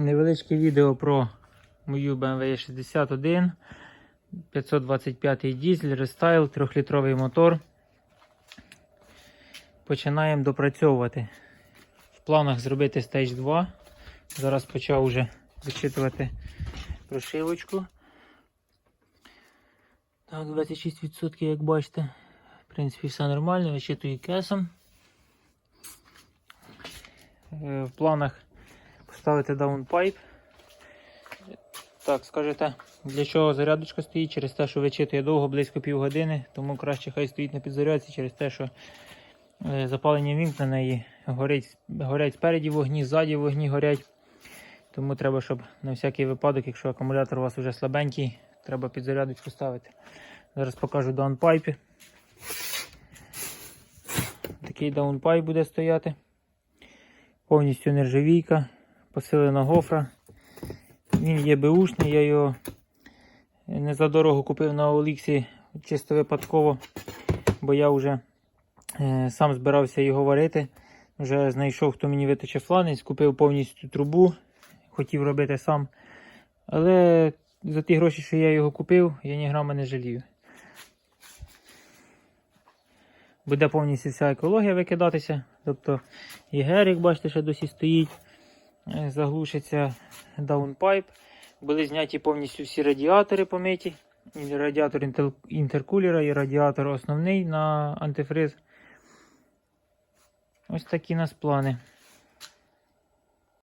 Невеличке відео про мою BMW 61 525 дізель, рестайл, 3-літровий мотор. Починаємо допрацьовувати. В планах зробити Stage 2. Зараз почав вже вичитувати прошивочку. Так, 26%, як бачите. В принципі, все нормально, вичитую кесом. Е, В планах поставити даунпайп. Так, скажете, для чого зарядочка стоїть? Через те, що вичитує довго, близько півгодини, тому краще хай стоїть на підзарядці через те, що е, запалення вімкнене і горить, горять спереді вогні, ззаді вогні горять. Тому треба, щоб на всякий випадок, якщо акумулятор у вас вже слабенький, треба підзарядочку ставити. Зараз покажу даунпайпі. Такий даунпайп буде стояти. Повністю нержавійка, посилена гофра. Він є беушний, я його не за дорого купив на Оліксі чисто випадково, бо я вже е, сам збирався його варити. Вже знайшов, хто мені виточив фланець, купив повністю трубу, хотів робити сам. Але за ті гроші, що я його купив, я ні грама не жалію. Буде повністю вся екологія викидатися. Тобто і герик, бачите, ще досі стоїть. Е, Заглушиться даунпайп. Були зняті повністю всі радіатори помиті. Радіатор інтеркулера і радіатор основний на антифриз. Ось такі у нас плани.